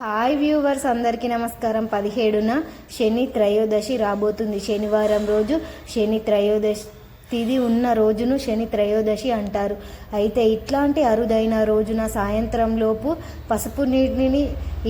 Hi viewers అందరికీ నమస్కారం. పదిహేడున శని త్రయోదశి రాబోతుంది. శనివారం రోజు శని త్రయోదశి తిది ఉన్న రోజును శని త్రయోదశి అంటారు. అయితే ఇట్లాంటి అరుదైన రోజున సాయంత్రంలోపు పసుపు నీటిని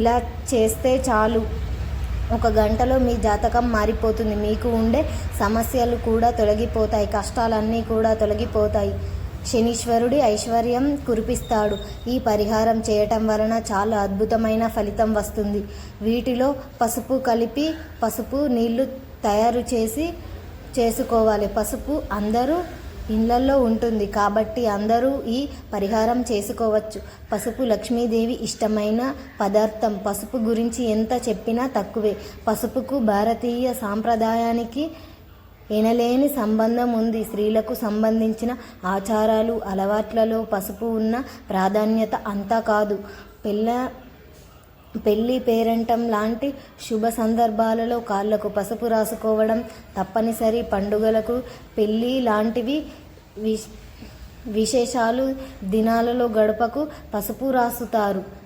ఇలా చేస్తే చాలు. ఒక గంటలో మీ జాతకం మారిపోతుంది. మీకు ఉండే సమస్యలు కూడా తొలగిపోతాయి. కష్టాలన్నీ కూడా తొలగిపోతాయి. శనీశ్వరుడి ఐశ్వర్యం కురిపిస్తాడు. ఈ పరిహారం చేయటం వలన చాలా అద్భుతమైన ఫలితం వస్తుంది. వీటిలో పసుపు కలిపి పసుపు నీళ్ళు తయారు చేసి చేసుకోవాలి. పసుపు అందరూ ఇళ్ళల్లో ఉంటుంది కాబట్టి అందరూ ఈ పరిహారం చేసుకోవచ్చు. పసుపు లక్ష్మీదేవి ఇష్టమైన పదార్థం. పసుపు గురించి ఎంత చెప్పినా తక్కువే. పసుపుకు భారతీయ సాంప్రదాయానికి ఎనలేని సంబంధం ఉంది. స్త్రీలకు సంబంధించిన ఆచారాలు అలవాట్లలో పసుపు ఉన్న ప్రాధాన్యత అంతా కాదు. పెళ్ళ పెళ్ళి పేరంటం లాంటి శుభ సందర్భాలలో కాళ్ళకు పసుపు రాసుకోవడం తప్పనిసరి. పండుగలకు పెళ్ళి లాంటివి విశేషాలు దినాలలో గడపకు పసుపు రాసుతారు.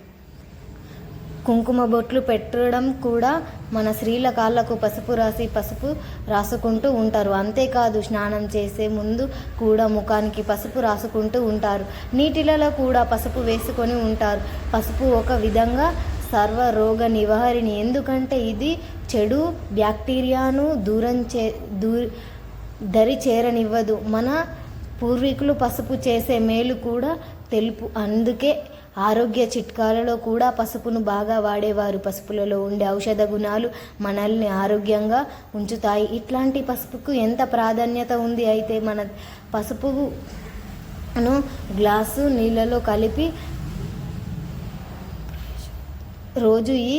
కుంకుమ బొట్లు పెట్టడం కూడా మన స్త్రీల కాళ్ళకు పసుపు రాసి పసుపు రాసుకుంటూ ఉంటారు. అంతేకాదు స్నానం చేసే ముందు కూడా ముఖానికి పసుపు రాసుకుంటూ ఉంటారు. నీటిలలో కూడా పసుపు వేసుకొని ఉంటారు. పసుపు ఒక విధంగా సర్వ రోగ నివారిణి. ఎందుకంటే ఇది చెడు బ్యాక్టీరియాను దూరం చే దూ దరి చేరనివ్వదు. మన పూర్వీకులు పసుపు చేసే మేలు కూడా తెలుపు. అందుకే ఆరోగ్య చిట్కాలలో కూడా పసుపును బాగా వాడేవారు. పసుపులలో ఉండే ఔషధ గుణాలు మనల్ని ఆరోగ్యంగా ఉంచుతాయి. ఇట్లాంటి పసుపుకు ఎంత ప్రాధాన్యత ఉంది? అయితే మన పసుపును గ్లాసు నీళ్ళలో కలిపి రోజు ఈ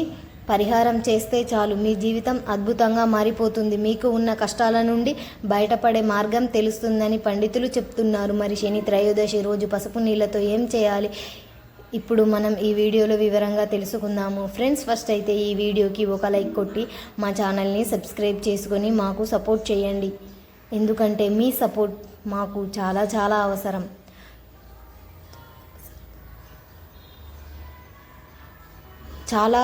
పరిహారం చేస్తే చాలు. మీ జీవితం అద్భుతంగా మారిపోతుంది. మీకు ఉన్న కష్టాల నుండి బయటపడే మార్గం తెలుస్తుందని పండితులు చెప్తున్నారు. మరి శని త్రయోదశి రోజు పసుపు నీళ్ళతో ఏం చేయాలి? ఇప్పుడు మనం ఈ వీడియోలో వివరంగా తెలుసుకుందాము. ఫ్రెండ్స్ ఫస్ట్ అయితే ఈ వీడియోకి ఒక లైక్ కొట్టి మా ఛానల్ని సబ్స్క్రైబ్ చేసుకొని మాకు సపోర్ట్ చేయండి. ఎందుకంటే మీ సపోర్ట్ మాకు చాలా చాలా అవసరం. చాలా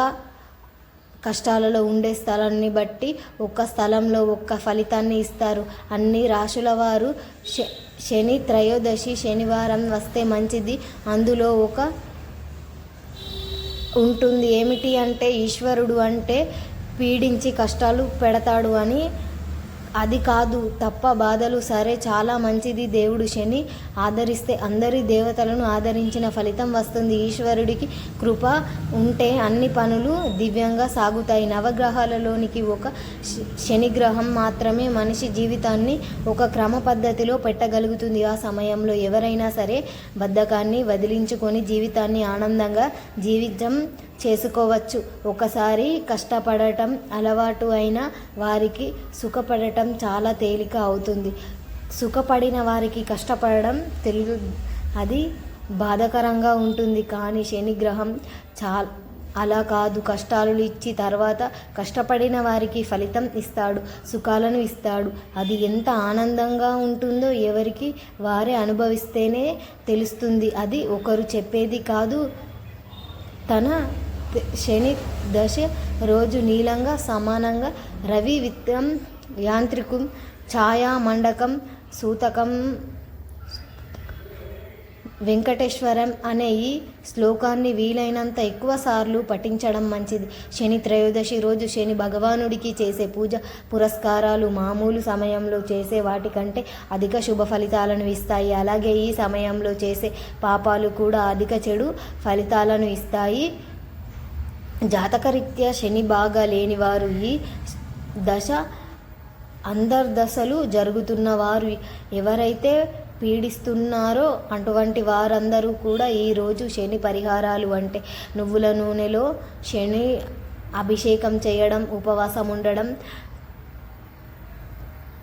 కష్టాలలో ఉండే స్థలాన్ని బట్టి ఒక్క స్థలంలో ఒక్క ఫలితాన్ని ఇస్తారు. అన్ని రాశుల వారు శ శని త్రయోదశి శనివారం వస్తే మంచిది. అందులో ఒక ఉంటుంది. ఏమిటి అంటే ఈశ్వరుడు అంటే పీడించి కష్టాలు పెడతాడు అని అది కాదు తప్ప బాధలు సరే చాలా మంచిది. దేవుడు శని ఆదరిస్తే అందరి దేవతలను ఆదరించిన ఫలితం వస్తుంది. ఈశ్వరుడికి కృప ఉంటే అన్ని పనులు దివ్యంగా సాగుతాయి. నవగ్రహాలలోనికి ఒక శనిగ్రహం మాత్రమే మనిషి జీవితాన్ని ఒక క్రమ పద్ధతిలో పెట్టగలుగుతుంది. ఆ సమయంలో ఎవరైనా సరే బద్ధకాన్ని వదిలించుకొని జీవితాన్ని ఆనందంగా జీవితం చేసుకోవచ్చు. ఒకసారి కష్టపడటం అలవాటు అయిన వారికి సుఖపడటం చాలా తేలిక అవుతుంది. సుఖపడిన వారికి కష్టపడడం తెలుగు అది బాధకరంగా ఉంటుంది. కానీ శనిగ్రహం చా అలా కాదు. కష్టాలు ఇచ్చి తర్వాత కష్టపడిన వారికి ఫలితం ఇస్తాడు సుఖాలను ఇస్తాడు. అది ఎంత ఆనందంగా ఉంటుందో ఎవరికి వారే అనుభవిస్తేనే తెలుస్తుంది. అది ఒకరు చెప్పేది కాదు. తన శని దశ రోజు నీలంగా సమానంగా రవి విత్తం యాంత్రికం ఛాయా మండకం సూతకం వెంకటేశ్వరం అనే ఈ శ్లోకాన్ని వీలైనంత ఎక్కువ సార్లు పఠించడం మంచిది. శని త్రయోదశి రోజు శని భగవానుడికి చేసే పూజ పురస్కారాలు మామూలు సమయంలో చేసే వాటికంటే అధిక శుభ ఫలితాలను ఇస్తాయి. అలాగే ఈ సమయంలో చేసే పాపాలు కూడా అధిక చెడు ఫలితాలను ఇస్తాయి. జాతకరీత్యా శని బాగా లేనివారు ఈ దశ అందర్దశలు జరుగుతున్న వారు ఎవరైతే పీడిస్తున్నారో అటువంటి వారందరూ కూడా ఈరోజు శని పరిహారాలు అంటే నువ్వుల నూనెలో శని అభిషేకం చేయడం ఉపవాసం ఉండడం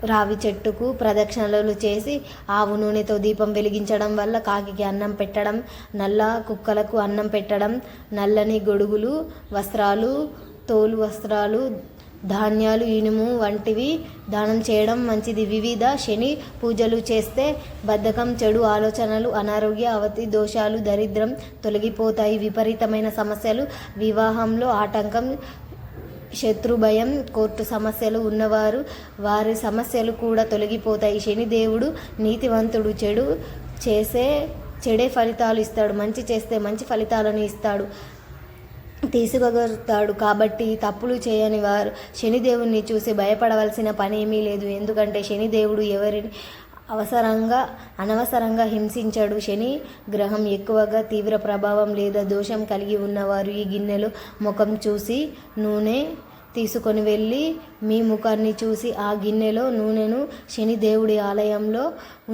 రావి చెట్టుకు ప్రదక్షిణలు చేసి ఆవు నూనెతో దీపం వెలిగించడం వల్ల కాకికి అన్నం పెట్టడం నల్ల కుక్కలకు అన్నం పెట్టడం నల్లని గొడుగులు వస్త్రాలు తోలు వస్త్రాలు ధాన్యాలు ఇనుము వంటివి దానం చేయడం మంచిది. వివిధ శని పూజలు చేస్తే బద్ధకం చెడు ఆలోచనలు అనారోగ్య అవతి దోషాలు దరిద్రం తొలగిపోతాయి. విపరీతమైన సమస్యలు వివాహంలో ఆటంకం శత్రు భయం కోర్టు సమస్యలు ఉన్నవారు వారి సమస్యలు కూడా తొలగిపోతాయి. శనిదేవుడు నీతివంతుడు చెడు చేసే చెడే ఫలితాలు ఇస్తాడు. మంచి చేస్తే మంచి ఫలితాలను ఇస్తాడు. తీసుకోగలుగుతాడు. కాబట్టి తప్పులు చేయని వారు శనిదేవుణ్ణి చూసి భయపడవలసిన పని ఏమీ లేదు. ఎందుకంటే శనిదేవుడు ఎవరిని అవసరంగా అనవసరంగా హింసించాడు. శని గ్రహం ఎక్కువగా తీవ్ర ప్రభావం లేదా దోషం కలిగి ఉన్నవారు ఈ గిన్నెలో ముఖం చూసి నూనె తీసుకొని వెళ్ళి మీ ముఖాన్ని చూసి ఆ గిన్నెలో నూనెను శని దేవుడి ఆలయంలో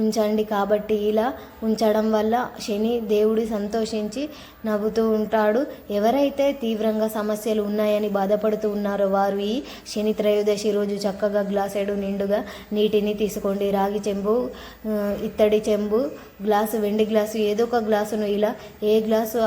ఉంచండి. కాబట్టి ఇలా ఉంచడం వల్ల శని దేవుడి సంతోషించి నవ్వుతూ ఉంటాడు. ఎవరైతే తీవ్రంగా సమస్యలు ఉన్నాయని బాధపడుతూ ఉన్నారో వారు ఈ శని త్రయోదశి రోజు చక్కగా గ్లాసేడు నిండుగా నీటిని తీసుకోండి. రాగి చెంబు ఇత్తడి చెంబు గ్లాసు వెండి గ్లాసు ఏదో ఒక గ్లాసును ఇలా ఏ గ్లాసు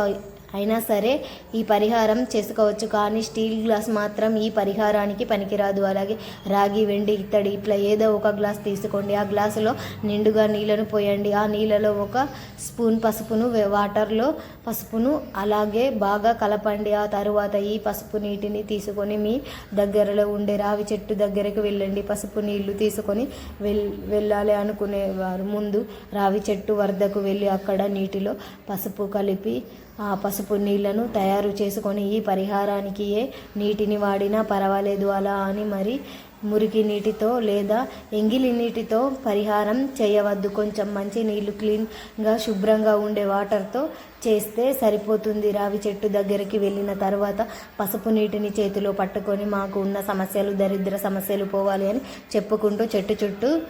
అయినా సరే ఈ పరిహారం చేసుకోవచ్చు. కానీ స్టీల్ గ్లాస్ మాత్రం ఈ పరిహారానికి పనికిరాదు. అలాగే రాగి వెండి ఇత్తడి ఇట్లా ఏదో ఒక గ్లాస్ తీసుకోండి. ఆ గ్లాసులో నిండుగా నీళ్ళను పోయండి. ఆ నీళ్ళలో ఒక స్పూన్ పసుపును వాటర్లో పసుపును అలాగే బాగా కలపండి. ఆ తరువాత ఈ పసుపు నీటిని తీసుకొని మీ దగ్గరలో ఉండే రావి చెట్టు దగ్గరకు వెళ్ళండి. పసుపు నీళ్ళు తీసుకొని వెల్ వెళ్ళాలి అనుకునేవారు. ముందు రావి చెట్టు వరదకు వెళ్ళి అక్కడ నీటిలో పసుపు కలిపి ఆ పసుపు నీళ్ళను తయారు చేసుకొని ఈ పరిహారానికి ఏ నీటిని వాడినా పర్వాలేదు అలా అని మరి మురికి నీటితో లేదా ఎంగిలి నీటితో పరిహారం చేయవద్దు. కొంచెం మంచి నీళ్ళు క్లీన్గా శుభ్రంగా ఉండే వాటర్తో చేస్తే సరిపోతుంది. రావి చెట్టు దగ్గరికి వెళ్ళిన తర్వాత పసుపు నీటిని చేతిలో పట్టుకొని మాకు ఉన్న సమస్యలు దరిద్ర సమస్యలు పోవాలి అని చెప్పుకుంటూ చెట్టు చుట్టూ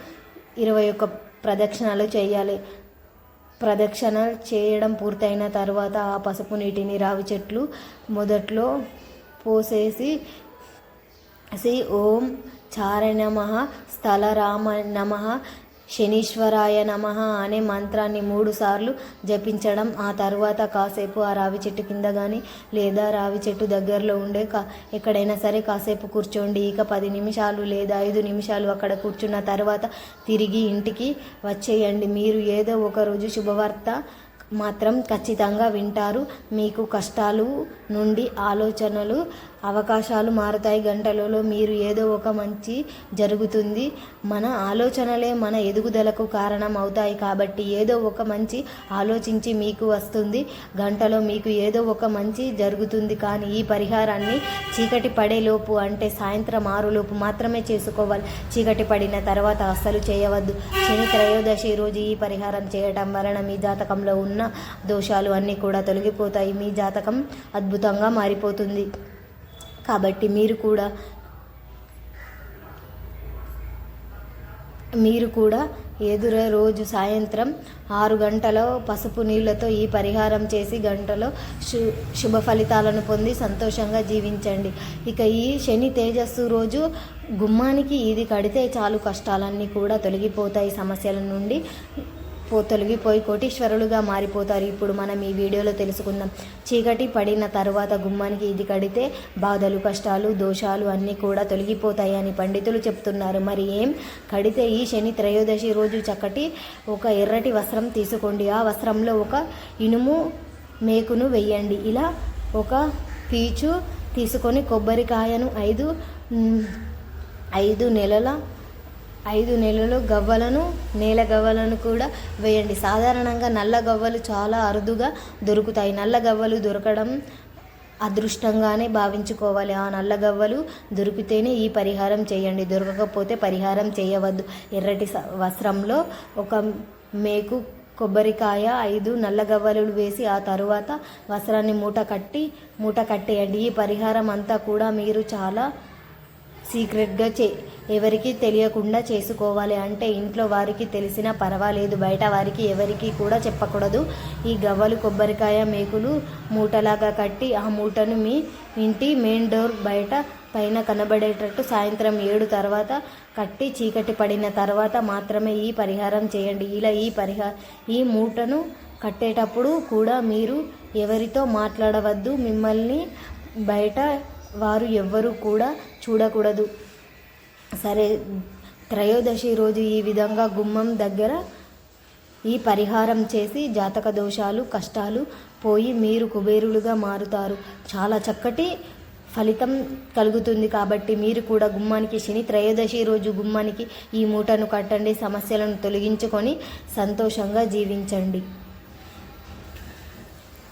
ఇరవై ఒక్క ప్రదక్షిణాలు చేయాలి. ప్రదక్షిణ చేయడం పూర్తయిన తర్వాత ఆ పసుపు నీటిని రావి చెట్లు మొదట్లో పోసేసి శ్రీ ఓం చార నమ స్థల రామ నమ శనీశ్వరాయ నమ అనే మంత్రాన్ని మూడు సార్లు జపించడం ఆ తర్వాత కాసేపు ఆ రావి చెట్టు కింద కానీ లేదా రావి చెట్టు దగ్గరలో ఉండే కా ఎక్కడైనా సరే కాసేపు కూర్చోండి. ఇక పది నిమిషాలు లేదా ఐదు నిమిషాలు అక్కడ కూర్చున్న తర్వాత తిరిగి ఇంటికి వచ్చేయండి. మీరు ఏదో ఒక రోజు శుభవార్త మాత్రం ఖచ్చితంగా వింటారు. మీకు కష్టాలు నుండి ఆలోచనలు అవకాశాలు మారుతాయి. గంటలలో మీరు ఏదో ఒక మంచి జరుగుతుంది. మన ఆలోచనలే మన ఎదుగుదలకు కారణం అవుతాయి కాబట్టి ఏదో ఒక మంచి ఆలోచించి మీకు వస్తుంది. గంటలో మీకు ఏదో ఒక మంచి జరుగుతుంది. కానీ ఈ పరిహారాన్ని చీకటి పడేలోపు అంటే సాయంత్రం ఆరులోపు మాత్రమే చేసుకోవాలి. చీకటి పడిన తర్వాత అస్సలు చేయవద్దు. శని త్రయోదశి రోజు ఈ పరిహారం చేయటం వలన మీ జాతకంలో ఉన్న దోషాలు అన్నీ కూడా తొలగిపోతాయి. మీ జాతకం అద్భుతంగా మారిపోతుంది. కాబట్టి మీరు కూడా మీరు కూడా ఎదుర రోజు సాయంత్రం ఆరు గంటలో పసుపు నీళ్ళతో ఈ పరిహారం చేసి గంటలో శు శుభ ఫలితాలను పొంది సంతోషంగా జీవించండి. ఇక ఈ శని తేజస్సు రోజు గుమ్మానికి ఇది కడితే చాలు కష్టాలన్నీ కూడా తొలగిపోతాయి సమస్యల నుండి. తొలగిపోయి కోటీశ్వరులుగా మారిపోతారు. ఇప్పుడు మనం ఈ వీడియోలో తెలుసుకుందాం. చీకటి పడిన తర్వాత గుమ్మానికి ఇది కడితే బాధలు కష్టాలు దోషాలు అన్నీ కూడా తొలగిపోతాయి అని పండితులు చెప్తున్నారు. మరి ఏం? కడితే ఈ శని త్రయోదశి రోజు చక్కటి ఒక ఎర్రటి వస్త్రం తీసుకోండి. ఆ వస్త్రంలో ఒక ఇనుము మేకును వెయ్యండి ఇలా ఒక పీచు తీసుకొని కొబ్బరికాయను ఐదు ఐదు నెలల ఐదు నెలలు గవ్వలను నేల గవ్వలను కూడా వేయండి. సాధారణంగా నల్ల గవ్వలు చాలా అరుదుగా దొరుకుతాయి. నల్ల గవ్వలు దొరకడం అదృష్టంగానే భావించుకోవాలి. ఆ నల్ల గవ్వలు దొరికితేనే ఈ పరిహారం చేయండి. దొరకకపోతే పరిహారం చేయవద్దు. ఎర్రటి స- వస్త్రంలో ఒక మేకు కొబ్బరికాయ ఐదు నల్ల గవ్వలు వేసి ఆ తరువాత వస్త్రాన్ని మూట కట్టి మూట కట్టేయండి. ఈ పరిహారం అంతా కూడా మీరు చాలా సీక్రెట్గా చే ఎవరికి తెలియకుండా చేసుకోవాలి అంటే ఇంట్లో వారికి తెలిసినా పర్వాలేదు బయట వారికి ఎవరికి కూడా చెప్పకూడదు. ఈ గవ్వలు కొబ్బరికాయ మేకులు మూటలాగా కట్టి ఆ మూటను మీ ఇంటి మెయిన్ డోర్ బయట పైన కనబడేటట్టు సాయంత్రం ఏడు తర్వాత కట్టి చీకటి పడిన తర్వాత మాత్రమే ఈ పరిహారం చేయండి. ఇలా ఈ పరిహా ఈ మూటను కట్టేటప్పుడు కూడా మీరు ఎవరితో మాట్లాడవద్దు. మిమ్మల్ని బయట వారు ఎవ్వరూ కూడా చూడకూడదు. సరే త్రయోదశి రోజు ఈ విధంగా గుమ్మం దగ్గర ఈ పరిహారం చేసి జాతక దోషాలు కష్టాలు పోయి మీరు కుబేరులుగా మారుతారు. చాలా చక్కటి ఫలితం కలుగుతుంది కాబట్టి మీరు కూడా గుమ్మానికి శని త్రయోదశి రోజు గుమ్మానికి ఈ మూటను కట్టండి సమస్యలను తొలగించుకొని సంతోషంగా జీవించండి.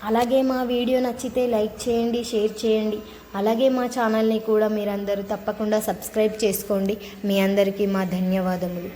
అలాగే మా వీడియో నచ్చితే లైక్ చేయండి షేర్ చేయండి. అలాగే మా ఛానల్ని కూడా మీరందరూ తప్పకుండా సబ్స్క్రైబ్ చేసుకోండి. మీ అందరికీ మా ధన్యవాదములు.